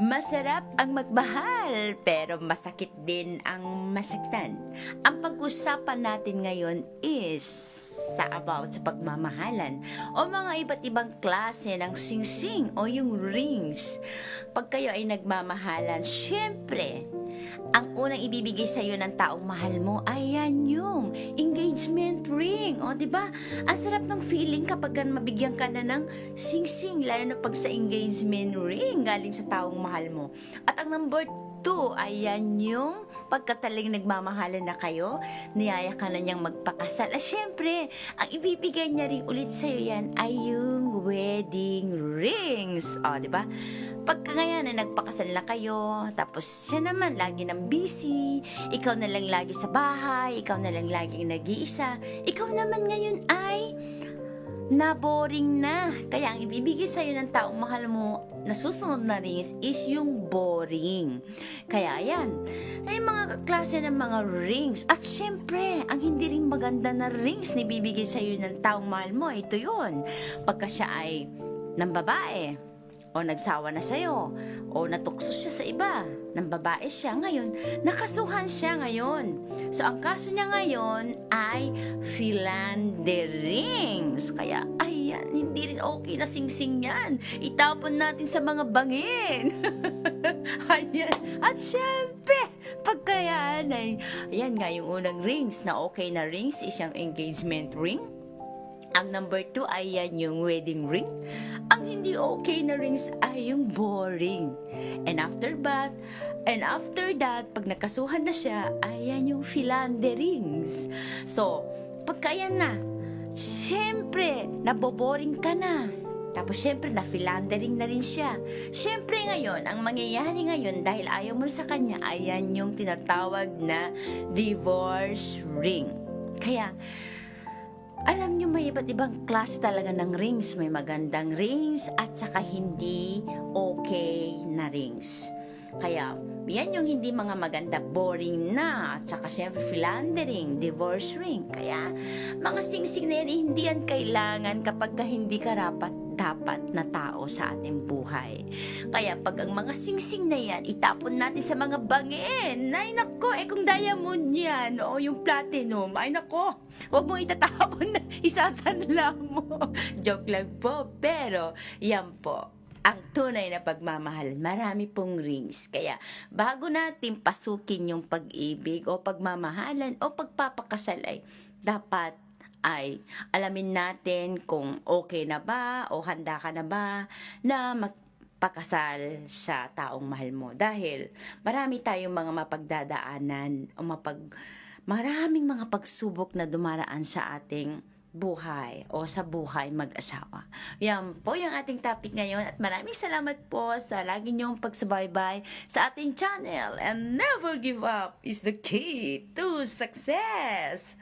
Masarap ang magmahal, pero masakit din ang masaktan. Ang pag-usapan natin ngayon is sa about sa pagmamahalan o mga iba't ibang klase ng singsing o yung rings. Pag kayo ay nagmamahalan, syempre, ang unang ibibigay sa iyo ng taong mahal mo ay yan yung engagement ring. O, di ba? Ang sarap ng feeling kapag ka mabigyan ka na ng sing-sing, lalo na pag sa engagement ring galing sa taong mahal mo. At ang number two ay yan yung pagkataling nagmamahalan na kayo, niyaya ka na niyang magpakasal. At syempre, ang ibibigay niya rin ulit sa'yo yan ay yung wedding rings. O, di ba? Pagka ngayon na nagpakasal na kayo, tapos siya naman lagi nang busy, ikaw na lang lagi sa bahay, ikaw na lang laging nag-iisa, ikaw naman ngayon ay na-boring na. Kaya ang ibibigay sa'yo ng taong mahal mo na susunod na rings is yung boring. Kaya yan, ay mga klase ng mga rings. At syempre, ang hindi rin maganda na rings na ibibigay sa'yo ng taong mahal mo, ito yun. Pagka siya ay ng babae, o nagsawa na sa'yo, o natukso siya sa iba, ng babae siya ngayon, nakasuhan siya ngayon. So, ang kaso niya ngayon ay philanderings. Kaya, ayan, hindi rin okay na singsing yan. Itapon natin sa mga bangin. ayan. At syempre, pagka yan ay, ayan nga yung unang rings na okay na rings, isang engagement ring. Ang number two ay yan yung wedding ring. Ang hindi okay na rings ay yung boring. And after that, and after that, pag nakasuhan na siya, ay yan yung philander rings. So, pagka yan na, syempre, naboboring ka na. Tapos, syempre, na-philandering na rin siya. Syempre, ngayon, ang mangyayari ngayon, dahil ayaw mo na sa kanya, ayan yung tinatawag na divorce ring. Kaya, alam nyo, may iba't ibang klase talaga ng rings. May magandang rings at saka hindi okay na rings. Kaya, yan yung hindi mga maganda, boring na. At saka syempre, philandering, divorce ring. Kaya, mga singsing na yan, hindi yan kailangan kapag ka hindi karapat dapat na tao sa ating buhay. Kaya pag ang mga singsing na yan, itapon natin sa mga bangin. Ay nako, eh kung diamond yan, o yung platinum, ay nako, huwag mo itatapon na isasanla mo. Joke lang po, pero yan po, ang tunay na pagmamahal, marami pong rings. Kaya bago natin pasukin yung pag-ibig o pagmamahalan o pagpapakasal ay dapat ay alamin natin kung okay na ba o handa ka na ba na magpakasal sa taong mahal mo. Dahil marami tayong mga mapagdadaanan o mapag, maraming mga pagsubok na dumaraan sa ating buhay o sa buhay mag-asawa. Yan po yung ating topic ngayon at maraming salamat po sa lagi niyong pagsubaybay sa ating channel and never give up is the key to success.